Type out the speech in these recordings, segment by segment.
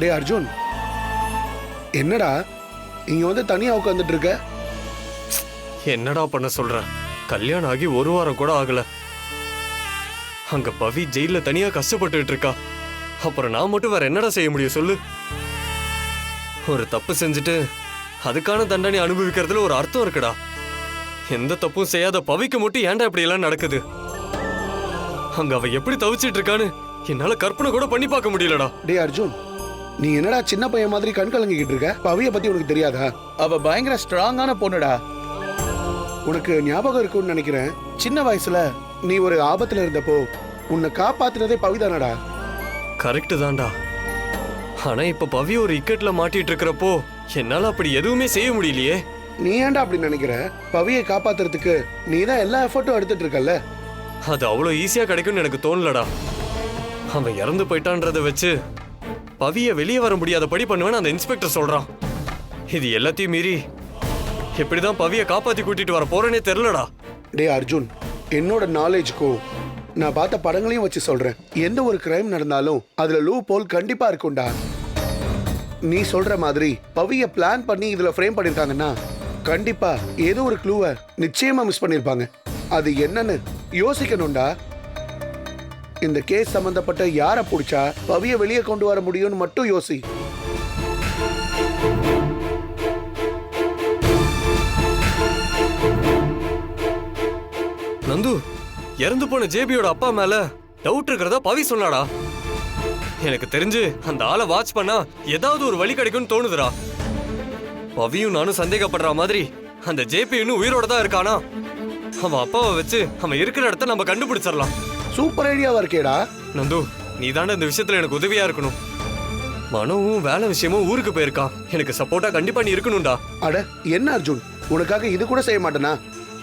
டேய் அர்ஜுன் என்னடா இங்க வந்து தனியா உட்காந்துட்டு இருக்க என்னடா பண்ண சொல்ற? கல்யாணம் ஆகி ஒரு வாரம் கூட ஆகல. அங்க பவி ஜெயில தனியா கஷ்டப்பட்டுட்டு இருக்கா. அப்புறம் நான் மட்டும் வேற என்னடா செய்ய முடியும் சொல்லு. ஒரு தப்பு செஞ்சுட்டு அதுக்கான தண்டனை அனுபவிக்கிறதுல ஒரு அர்த்தம் இருக்குடா. எந்த தப்பும் செய்யாத பவிக்கு மட்டும் ஏன்டா இப்படி எல்லாம் நடக்குது? அங்க அவ எப்படி தவிச்சிட்டு இருக்கான்னு என்னால கற்பனை கூட பண்ணி பார்க்க முடியலடா. டேய் அர்ஜுன் நீ என்னடா சின்ன பையன் மாதிரி கண் கலங்கிக்கிட்டு இருக்க? பவிய பத்தி உனக்கு தெரியாதா? அவ பயங்கர ஸ்ட்ராங்கான பொண்ணுடா. உனக்கு ஞாபகம் இருக்கும்னு நினைக்கிறேன். சின்ன வயசுல நீ ஒரு ஆபத்துல இருந்தப்போ உன்னை காப்பாத்துனதே பவிதானடா கரெக்டு தான்டா. ஆனா இப்ப பவி ஒரு இக்கட்ல மாட்டிட்டு இருக்கிறப்போ என்னால அப்படி எதுவுமே செய்ய முடியலையே. நீ ஏன்டா அப்படி நினைக்கிற? பவியை காப்பாத்துறதுக்கு நீ தான் எல்லா எஃபர்ட்டும் எடுத்துட்டு இருக்கல்ல? அது அவ்வளோ ஈஸியா கிடைக்கும்னு எனக்கு தோணலடா. அவன் இறந்து போயிட்டான்றத வச்சு பவியை வெளியே வர முடியாதபடி பண்ணுவேன்னு அந்த இன்ஸ்பெக்டர் சொல்றான். இது எல்லாத்தையும் மீறி எப்படிதான் பவியை காப்பாத்தி கூட்டிட்டு வர போறேனே தெரிலடா டேய் அர்ஜுன் என்னோட நாலேஜ்க்கும் நான் பார்த்த படங்களையும் வச்சு சொல்றேன். எந்த ஒரு கிரைம் நடந்தாலும் அதுல லூ போல் கண்டிப்பா இருக்கும்டா. நீ சொல்ற மாதிரி பவிய பிளான் பண்ணி இதுல ஃப்ரேம் பண்ணிருக்காங்கன்னா கண்டிப்பா ஏதோ ஒரு க்ளூவை நிச்சயமா மிஸ் பண்ணிருப்பாங்க. அது என்னன்னு யோசிக்கணும்டா. இந்த கேஸ் சம்பந்தப்பட்ட யாரை பிடிச்சா பவிய வெளியே கொண்டு வர முடியும்னு மட்டும் யோசி. நந்து இறந்து போன ஜேபியோட அப்பா மேல டவுட் இருக்கிறதா பவி சொன்னாடா? எனக்கு தெரிஞ்சு அந்த ஆளை வாட்ச் பண்ணா ஏதாவது ஒரு வழி கிடைக்கும்னு தோணுதுடா. பவியும் நானும் சந்தேகப்படுற மாதிரி அந்த ஜேபி இன்னும் உயிரோட தான் இருக்கானா? அவன் அப்பாவை வச்சு அவன் இருக்கிற இடத்த நம்ம கண்டுபிடிச்சிடலாம். சூப்பர் ஐடியாவா இருக்கேடா. நந்து நீ தானே இந்த விஷயத்துல எனக்கு உதவியா இருக்கணும். மனோவும் வேலை விஷயமும் ஊருக்கு போயிருக்கான் எனக்கு சப்போர்ட்டா கண்டிப்பா நீ இருக்கணும்டா. அட என்ன அர்ஜுன்? உனக்காக இது கூட செய்ய மாட்டேனா?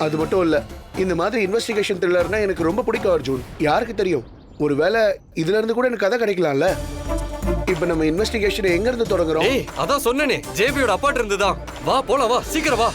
அது மட்டும் இல்ல இந்த மாதிரி இன்வெஸ்டிகேஷன் த்ரில்லர்னா எனக்கு ரொம்ப பிடிக்கும் அர்ஜுன். யாருக்கு தெரியும்? ஒருவேளை இதுல இருந்து கூட எனக்கு கதை கிடைக்கலாம்ல? இப்ப நம்ம இன்வெஸ்டிகேஷன் எங்க இருந்து தொடங்குறோம்? ஏய் அதான் சொன்னனே ஜேபியோட அப்பாட்ட இருந்துதான். வா போலாம் வா சீக்கிரம் வா.